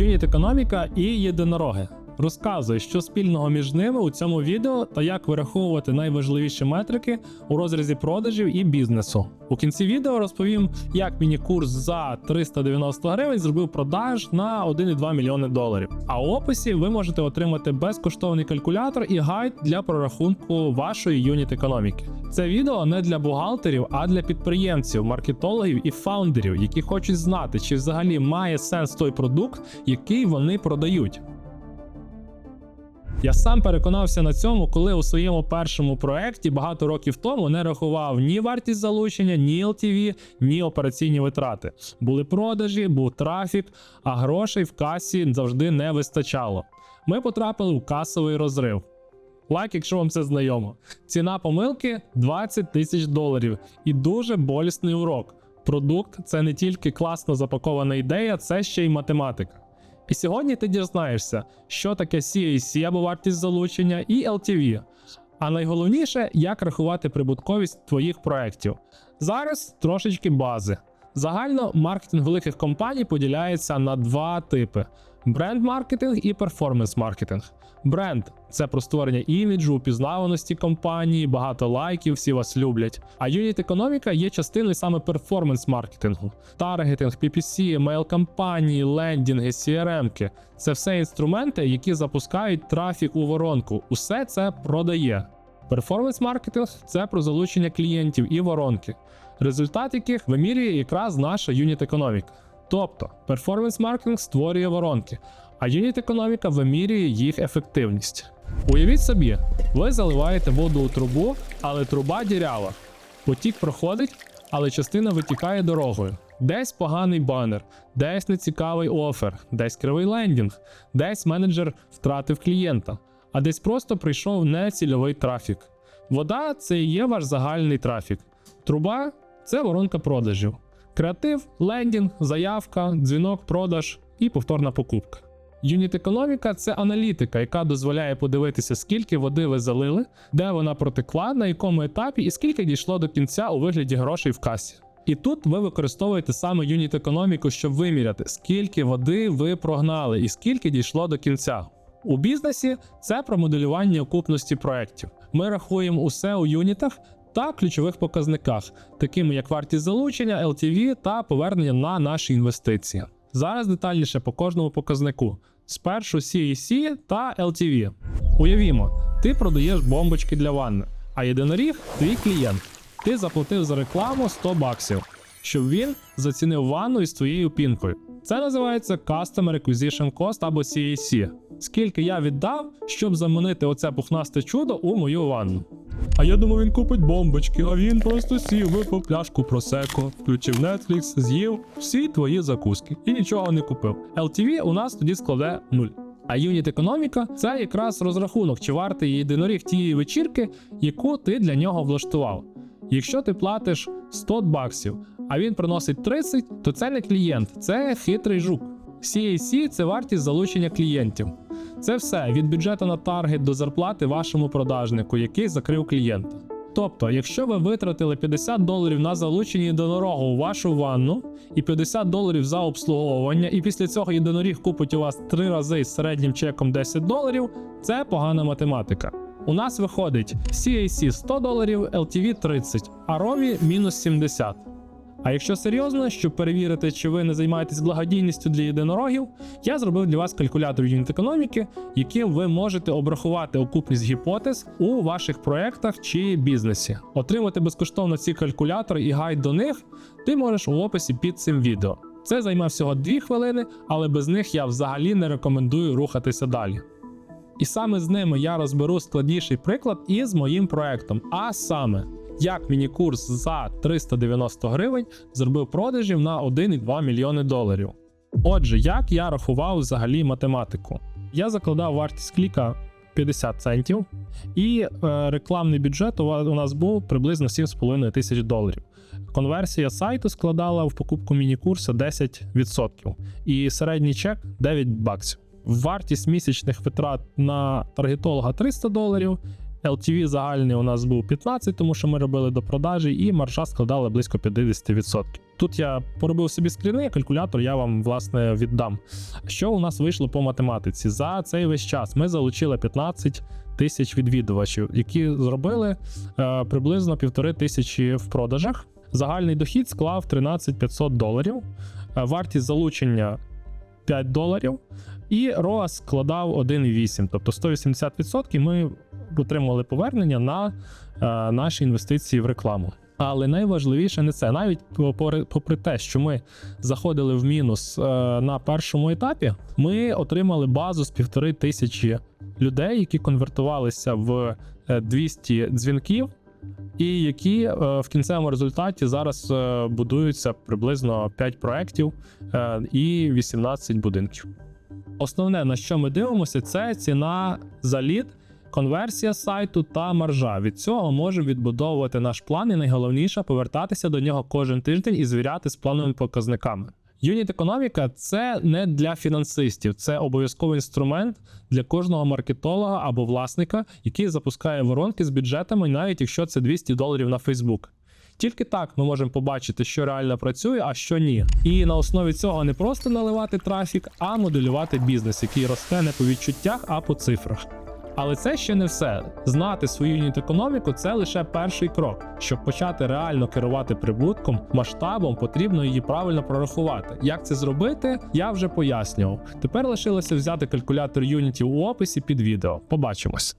Юніт економіка і єдинороги. Розказую, що спільного між ними у цьому відео та як вираховувати найважливіші метрики у розрізі продажів і бізнесу. У кінці відео розповім, як міні-курс за 390 гривень зробив продаж на 1,2 мільйони доларів. А у описі ви можете отримати безкоштовний калькулятор і гайд для прорахунку вашої юніт економіки. Це відео не для бухгалтерів, а для підприємців, маркетологів і фаундерів, які хочуть знати, чи взагалі має сенс той продукт, який вони продають. Я сам переконався на цьому, коли у своєму першому проєкті багато років тому не рахував ні вартість залучення, ні LTV, ні операційні витрати. Були продажі, був трафік, а грошей в касі завжди не вистачало. Ми потрапили у касовий розрив. Лайк, якщо вам це знайомо. Ціна помилки 20 тисяч доларів і дуже болісний урок. Продукт це не тільки класно запакована ідея, це ще й математика. І сьогодні ти дізнаєшся, що таке CAC або вартість залучення і LTV. А найголовніше, як рахувати прибутковість твоїх проєктів. Зараз трошечки бази. Загально маркетинг великих компаній поділяється на два типи: бренд-маркетинг і перформанс-маркетинг. Бренд це про створення іміджу, пізнаваності компанії, багато лайків, всі вас люблять. А юніт економіка є частиною саме перформанс-маркетингу. Таргетинг, PPC, мейл-кампанії, лендінги, CRM-ки – це все інструменти, які запускають трафік у воронку. Усе це продає. Перформанс-маркетинг це про залучення клієнтів і воронки, результат яких вимірює якраз наша юніт економіка. Тобто перформанс-маркетинг створює воронки, а юніт економіка вимірює їх ефективність. Уявіть собі, ви заливаєте воду у трубу, але труба дірява. Потік проходить, але частина витікає дорогою. Десь поганий банер, десь нецікавий офер, десь кривий лендінг, десь менеджер втратив клієнта, а десь просто прийшов нецільовий трафік. Вода це і є ваш загальний трафік. Труба це воронка продажів. Креатив, лендінг, заявка, дзвінок, продаж і повторна покупка. Юніт економіка це аналітика, яка дозволяє подивитися, скільки води ви залили, де вона протекла, на якому етапі і скільки дійшло до кінця у вигляді грошей в касі. І тут ви використовуєте саме юніт економіку, щоб виміряти, скільки води ви прогнали і скільки дійшло до кінця. У бізнесі це про моделювання окупності проєктів. Ми рахуємо усе у юнітах та ключових показниках, такими як вартість залучення, LTV та повернення на наші інвестиції. Зараз детальніше по кожному показнику. Спершу CAC та LTV. Уявімо, ти продаєш бомбочки для ванни, а єдиноріг твій клієнт. Ти заплатив за рекламу 100 баксів, щоб він зацінив ванну із твоєю пінкою. Це називається Customer Acquisition Cost або CAC. Скільки я віддав, щоб заманити оце пухнасте чудо у мою ванну. А я думав, він купить бомбочки, а він просто сів, випив пляшку просеко, включив Netflix, з'їв всі твої закуски і нічого не купив. LTV у нас тоді складе 0. А юніт економіка це якраз розрахунок, чи вартий єдиноріг тієї вечірки, яку ти для нього влаштував. Якщо ти платиш 100 баксів, а він приносить 30, то це не клієнт, це хитрий жук. CAC – це вартість залучення клієнтів. Це все від бюджету на таргет до зарплати вашому продажнику, який закрив клієнта. Тобто, якщо ви витратили 50 доларів на залучення єдинорога у вашу ванну і 50 доларів за обслуговування, і після цього єдиноріг купить у вас 3 рази з середнім чеком 10 доларів, це погана математика. У нас виходить CAC 100 доларів, LTV 30, а ROVI мінус 70. А якщо серйозно, щоб перевірити, чи ви не займаєтесь благодійністю для єдинорогів, я зробив для вас калькулятор юніт економіки, яким ви можете обрахувати окупність гіпотез у ваших проєктах чи бізнесі. Отримати безкоштовно ці калькулятори і гайд до них ти можеш у описі під цим відео. Це займе всього 2 хвилини, але без них я взагалі не рекомендую рухатися далі. І саме з ними я розберу складніший приклад із моїм проектом. А саме, як міні-курс за 390 гривень зробив продажів на 1,2 мільйони доларів. Отже, як я рахував взагалі математику? Я закладав вартість кліка 50 центів, і е, рекламний бюджет у нас був приблизно 7,5 тисяч доларів. Конверсія сайту складала в покупку міні-курсу 10%, і середній чек 9 баксів. Вартість місячних витрат на таргетолога 300 доларів. LTV загальний у нас був 15, тому що ми робили до продажі, і маржа складала близько 50%. Тут я поробив собі скріни, калькулятор я вам власне віддам. Що у нас вийшло по математиці? За цей весь час ми залучили 15 тисяч відвідувачів, які зробили е, приблизно півтори тисячі в продажах. Загальний дохід склав 13 500 доларів, е, вартість залучення 5 доларів, і ROAS складав 1,8, тобто 180% ми отримали повернення на е, наші інвестиції в рекламу. Але найважливіше не це. Навіть попри, те, що ми заходили в мінус е, на першому етапі, ми отримали базу з півтори тисячі людей, які конвертувалися в е, 200 дзвінків, і які е, в кінцевому результаті зараз е, будуються приблизно 5 проєктів е, і 18 будинків. Основне, на що ми дивимося, це ціна за лід, конверсія сайту та маржа. Від цього можемо відбудовувати наш план, і найголовніше повертатися до нього кожен тиждень і звіряти з плановими показниками. Юніт економіка це не для фінансистів, це обов'язковий інструмент для кожного маркетолога або власника, який запускає воронки з бюджетами, навіть якщо це 200 доларів на Фейсбук. Тільки так ми можемо побачити, що реально працює, а що ні. І на основі цього не просто наливати трафік, а моделювати бізнес, який росте не по відчуттях, а по цифрах. Але це ще не все. Знати свою юніт економіку це лише перший крок. Щоб почати реально керувати прибутком, масштабом, потрібно її правильно прорахувати. Як це зробити, я вже пояснював. Тепер лишилося взяти калькулятор юнітів у описі під відео. Побачимось.